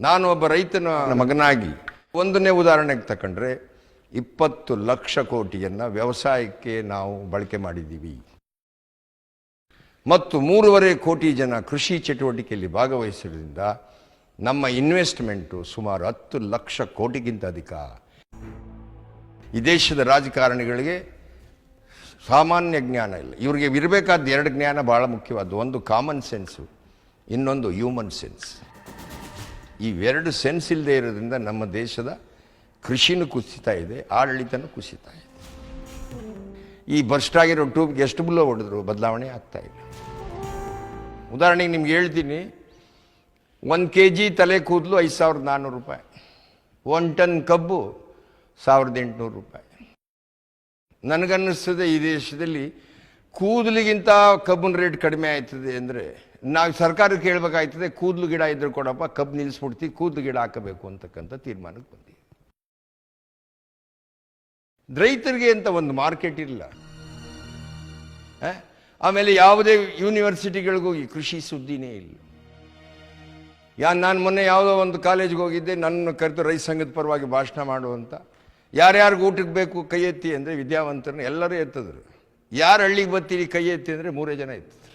ನಾನು ಒಬ್ಬ ರೈತನ ಮಗನಾಗಿ ಒಂದನೇ ಉದಾಹರಣೆಗೆ ತಕೊಂಡ್ರೆ ಇಪ್ಪತ್ತು ಲಕ್ಷ ಕೋಟಿಯನ್ನು ವ್ಯವಸಾಯಕ್ಕೆ ನಾವು ಬಳಕೆ ಮಾಡಿದ್ದೀವಿ. ಮತ್ತು ಮೂರುವರೆ ಕೋಟಿ ಜನ ಕೃಷಿ ಚಟುವಟಿಕೆಯಲ್ಲಿ ಭಾಗವಹಿಸಿದ್ರಿಂದ ನಮ್ಮ ಇನ್ವೆಸ್ಟ್ಮೆಂಟು ಸುಮಾರು ಹತ್ತು ಲಕ್ಷ ಕೋಟಿಗಿಂತ ಅಧಿಕ. ಈ ದೇಶದ ರಾಜಕಾರಣಿಗಳಿಗೆ ಸಾಮಾನ್ಯ ಜ್ಞಾನ ಇಲ್ಲ. ಇವರಿಗೆ ಇರಬೇಕಾದ ಎರಡು ಜ್ಞಾನ ಭಾಳ ಮುಖ್ಯವಾದ್ದು. ಒಂದು ಕಾಮನ್ ಸೆನ್ಸು ಇನ್ನೊಂದು ಹ್ಯೂಮನ್ ಸೆನ್ಸ್ ಇವೆರಡು ಸೆನ್ಸ್ ಇಲ್ಲದೆ ಇರೋದ್ರಿಂದ ನಮ್ಮ ದೇಶದ ಕೃಷಿನೂ ಕುಸಿತಾ ಇದೆ, ಆಡಳಿತನೂ ಕುಸಿತಾ ಇದೆ. ಈ ಬರ್ಸ್ಟ್ ಆಗಿರೋ ಟ್ಯೂಬ್ಗೆ ಎಷ್ಟು ಬುಲ್ಲ ಹೊಡೆದ್ರು? ಬದಲಾವಣೆ ಆಗ್ತಾ ಇಲ್ಲ. ಉದಾಹರಣೆಗೆ ನಿಮ್ಗೆ ಹೇಳ್ತೀನಿ, ಒಂದು ಕೆ ಜಿ ತಲೆ ಕೂದಲು ಐದು ಸಾವಿರದ ನಾನ್ನೂರು ರೂಪಾಯಿ. ಒನ್ ಟನ್ ಕಬ್ಬು ಸಾವಿರದ ಎಂಟುನೂರು ರೂಪಾಯಿ. ನನಗನ್ನಿಸ್ತದೆ ಈ ದೇಶದಲ್ಲಿ ಕೂದಲಿಗಿಂತ ಕಬ್ಬಿನ ರೇಟ್ ಕಡಿಮೆ ಆಯ್ತದೆ ಅಂದರೆ ನಾವು ಸರ್ಕಾರಕ್ಕೆ ಕೇಳಬೇಕಾಯ್ತದೆ ಕೂದಲು ಗಿಡ ಇದ್ರೆ ಕೊಡಪ್ಪ ಕಬ್ಬು ನಿಲ್ಲಿಸ್ಬಿಡ್ತೀವಿ ಕೂದಲು ಗಿಡ ಹಾಕಬೇಕು ಅಂತಕ್ಕಂಥ ತೀರ್ಮಾನಕ್ಕೆ ಬಂದಿ ರೈತರಿಗೆ ಅಂತ ಒಂದು ಮಾರ್ಕೆಟ್ ಇಲ್ಲ. ಆಮೇಲೆ ಯಾವುದೇ ಯೂನಿವರ್ಸಿಟಿಗಳಿಗೂ ಈ ಕೃಷಿ ಸುದ್ದಿನೇ ಇಲ್ಲ. ಯಾ, ನಾನು ಮೊನ್ನೆ ಯಾವುದೋ ಒಂದು ಕಾಲೇಜ್ಗೆ ಹೋಗಿದ್ದೆ, ನನ್ನ ಕರೆತು ರೈತ ಸಂಘದ ಪರವಾಗಿ ಭಾಷಣ ಮಾಡುವಂಥ ಯಾರ್ಯಾರಿಗೂ ಊಟಕ್ಕೆ ಬೇಕು, ಕೈ ಎತ್ತಿ ಅಂದರೆ ವಿದ್ಯಾವಂತರನ್ನ ಎಲ್ಲರೂ ಎತ್ತಿದ್ರು. ಯಾರು ಹಳ್ಳಿಗೆ ಬರ್ತೀರಿ, ಕೈ ಎತ್ತಿ ಅಂದರೆ ಮೂರೇ ಜನ ಎತ್ತಿದ್ರು.